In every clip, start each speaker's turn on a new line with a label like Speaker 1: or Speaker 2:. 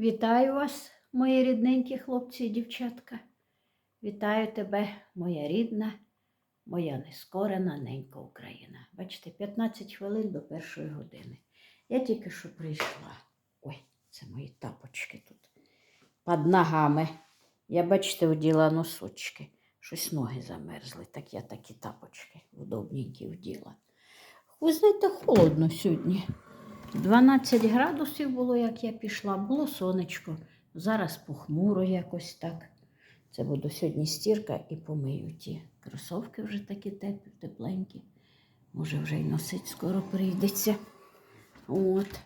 Speaker 1: Вітаю вас, мої рідненькі хлопці і дівчатка. Вітаю тебе, моя рідна, моя нескорена ненька Україна. Бачите, 15 хвилин до першої години. Я тільки що прийшла. Ой, це мої тапочки тут. Під ногами. Я, бачите, оділа носочки. Щось ноги замерзли. Так я такі тапочки удобненькі вділа. Ви знаєте, холодно сьогодні. 12 градусів було, як я пішла, було сонечко. Зараз похмуро якось так. Це буду сьогодні стірка і помию ті кросовки вже такі теплі, тепленькі. Може, вже й носить скоро прийдеться. От.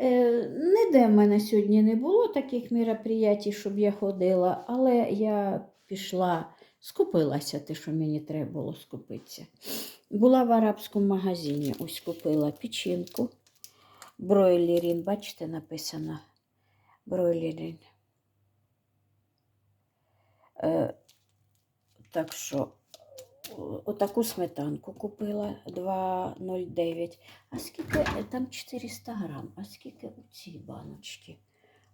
Speaker 1: Е, ніде в мене сьогодні не було таких мероприятій, щоб я ходила, але я пішла, скупилася те, що мені треба було скупитися. Була в арабському магазині, ось купила печінку. Бройлерін, бачите, написано бройлерін. Е, так що отаку сметанку купила 2,09. А скільки е, там 400 грам? А скільки у цій баночці?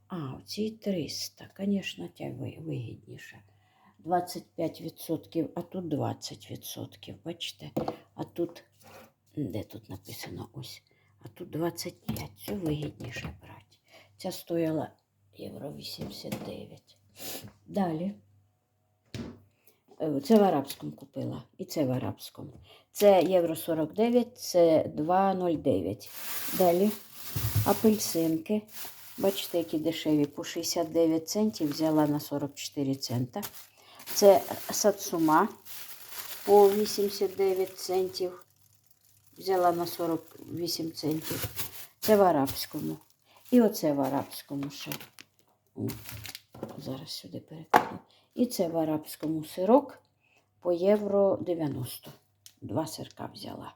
Speaker 1: А, у цій 300. Звісно, тя вигідніше. 25%, а тут 20%. Бачите? А тут, де тут написано ось? А тут 25. Це вигідніше брати. Ця стояла євро 89. Далі. Е, Це в арабському купила. І це в арабському. Це євро 49, це 2,09. Далі апельсинки. Бачите, які дешеві. По 69 центів взяла на 44 цента. Це сацума по 89 центів. Взяла на 48 центів. Це в арабському. І оце в арабському ще. Зараз сюди перекладу. І це в арабському сирок по євро 90. Два сирка взяла.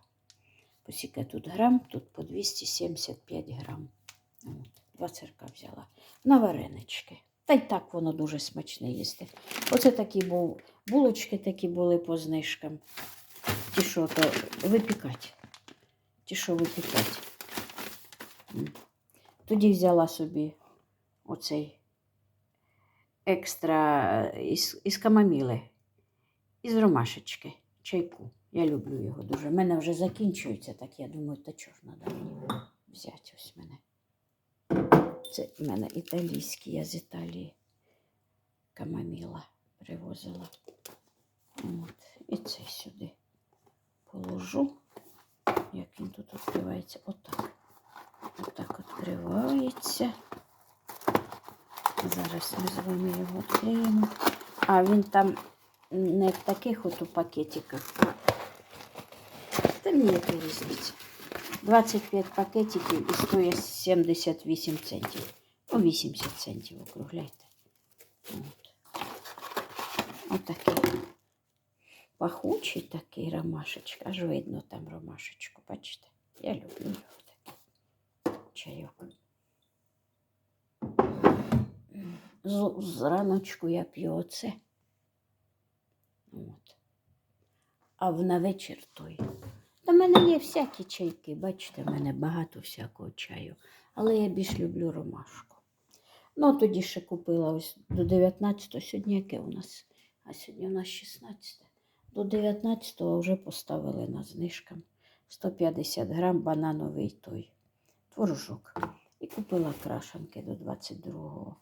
Speaker 1: По скільки тут грам, тут по 275 грам. Два сирка взяла. На варенички. Та й так воно дуже смачне їсти. Оце такі був, булочки такі були по знижкам. Ті, що то випікати. Ті, що випікати. Тоді взяла собі оцей екстра із, із камаміли, із ромашечки, чайку. Я люблю його дуже. У мене вже закінчується, так я думаю, та чого ж треба мені взяти ось мене. Це в мене італійський, я з Італії камаміла привозила. От. І це сюди положу. Як він тут відкривається? Отак. Отак відкривається. Зараз ми з вами його відкриємо. А він там не в таких от у пакетиках. Та мені яка різниця. 25 пакетиків і стоїть 78 центів. По 80 центів округляйте. От. Отакий. Пахучий такий ромашечка. Аж видно там ромашечку. Бачите? Я люблю його такий чайок. З, зраночку я п'ю оце. От. А на вечір той. Та в мене є всякі чайки, бачите, в мене багато всякого чаю. Але я більш люблю ромашку. Ну, тоді ще купила ось до 19 сьогодні яке у нас? А сьогодні у нас 16. До 19-го вже поставили на знижкам 150 грам банановий той творожок. І купила крашенки до 22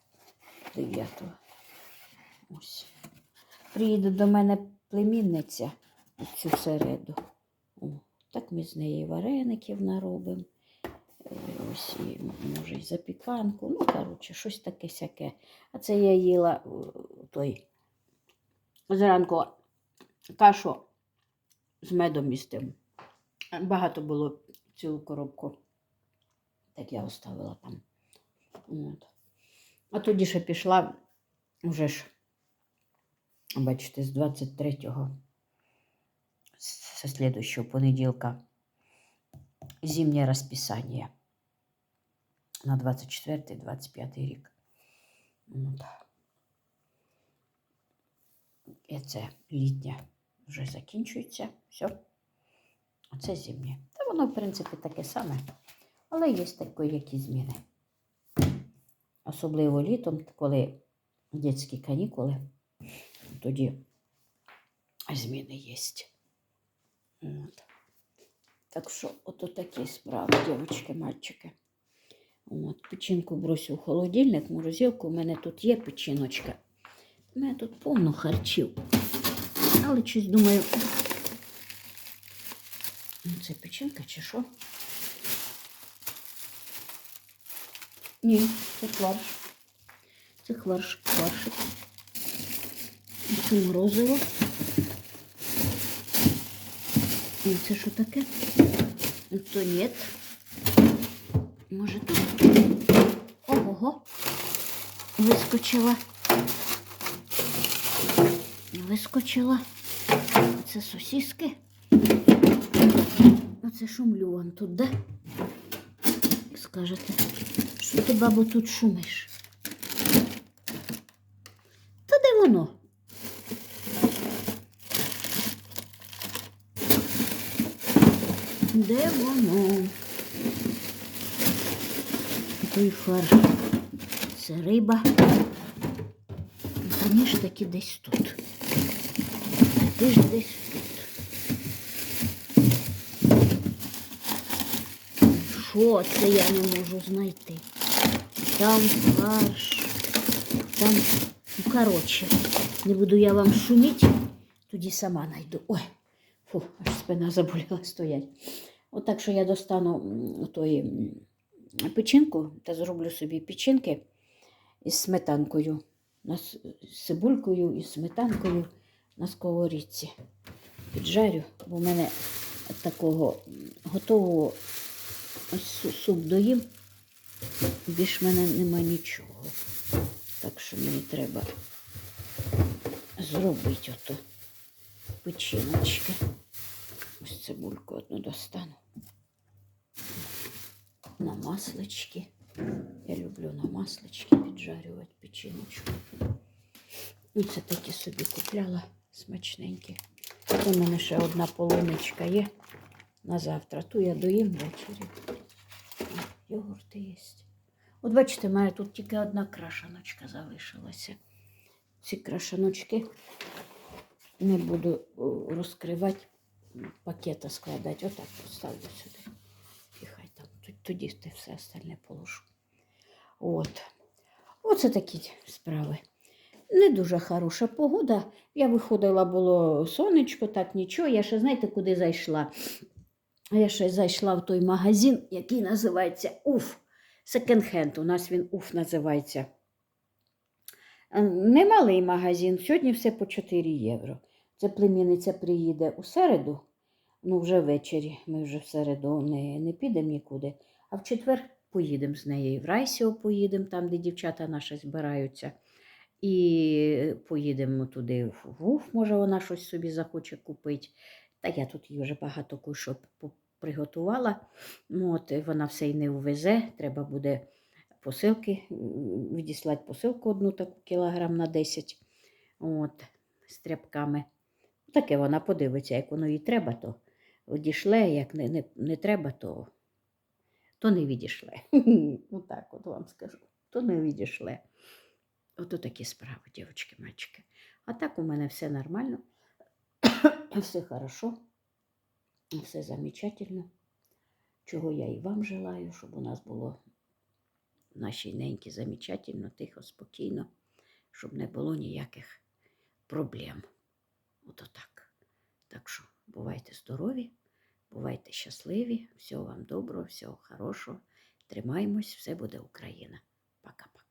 Speaker 1: 9. Ось. Приїде до мене племінниця у цю середу. О, так ми з неї вареників наробимо. Е, Ось і може і запіканку. Ну, коротше, щось таке сяке. А це я їла е, той зранку кашу з медом тим. Багато було цілу коробку. Так я оставила там. От. А тоді ще пішла вже ж, бачите, з 23-го, з слідущого понеділка, зимнє розписання на 24-25 рік. От. І це літнє вже закінчується. Все. Оце зимнє. Та воно, в принципі, таке саме. Але є такі які зміни. особливо літом, коли дитячі канікули, тоді зміни є. От. Так що, ото такі справи, дівчатки, мальчики. От, печінку бросю в холодильник, морозилку. У мене тут є печіночка. У мене тут повно харчів. Але щось думаю. ну, Це печінка чи що? Ні, це фарш. Це фарш, фаршик. Це морозиво. І це що таке? То ні. Може тут. Ого. Вискочила. Вискочила. Це сосиски. Оце шумлюван тут, да? Скажете, що ти, бабу, тут шумиш? Та де воно? Де воно? Той фарш. Це риба. Ж таки десь тут. Таки ж десь тут. Що це я не можу знайти? Там фарш. Там, ну, коротше, не буду я вам шуміти, тоді сама найду. Ой, фу, аж спина заболіла стоять. Отак, що я достану тої печінку та зроблю собі печінки із сметанкою, з цибулькою і сметанкою на сковорідці. Піджарю, бо в мене такого готового ось суп доїм. Більш в мене нема нічого. Так що мені треба зробити ото печіночки. Ось цибульку одну достану. На маслички. Я люблю на маслички піджарювати печіночку. І це такі собі купляла смачненькі. У мене ще одна полуничка є на завтра. Ту я доїм ввечері. Йогурти є. От бачите, мене тут тільки одна крашаночка залишилася. Ці крашаночки не буду розкривати, пакета складати. Отак поставлю сюди. І хай там тоді все остальне положу. От. Оце такі справи. Не дуже хороша погода. Я виходила, було сонечко, так нічого. Я ще знаєте, куди зайшла? Я ще зайшла в той магазин, який називається Уф. Секонд-хенд. У нас він Уф називається. Е, Немалий магазин. Сьогодні все по 4 євро. Це племінниця приїде у середу, ну вже ввечері. Ми вже в середу не, не підемо нікуди. А в четвер поїдемо з нею. В Райсіо поїдемо, там, де дівчата наші збираються. І поїдемо туди в Уф, може, вона щось собі захоче купити. Та я тут їй вже багато кое-що приготувала. Ну, от, вона все й не ввезе. Треба буде посилки, відіслати посилку одну таку кілограм на 10 от, з тряпками. Таке вона подивиться, як воно їй треба, то одішле, як не, не, не треба, то, то не відійшле. Ну так от вам скажу, то не відійшле. Ото такі справи, дівчатки, мальчики. А так у мене все нормально, все хорошо, все замечательно. Чого я і вам желаю, щоб у нас було в нашій неньки замечательно, тихо, спокійно, щоб не було ніяких проблем. Ото так. Так що бувайте здорові, бувайте щасливі, всього вам доброго, всього хорошого. Тримаймось, все буде Україна. Пока-пока.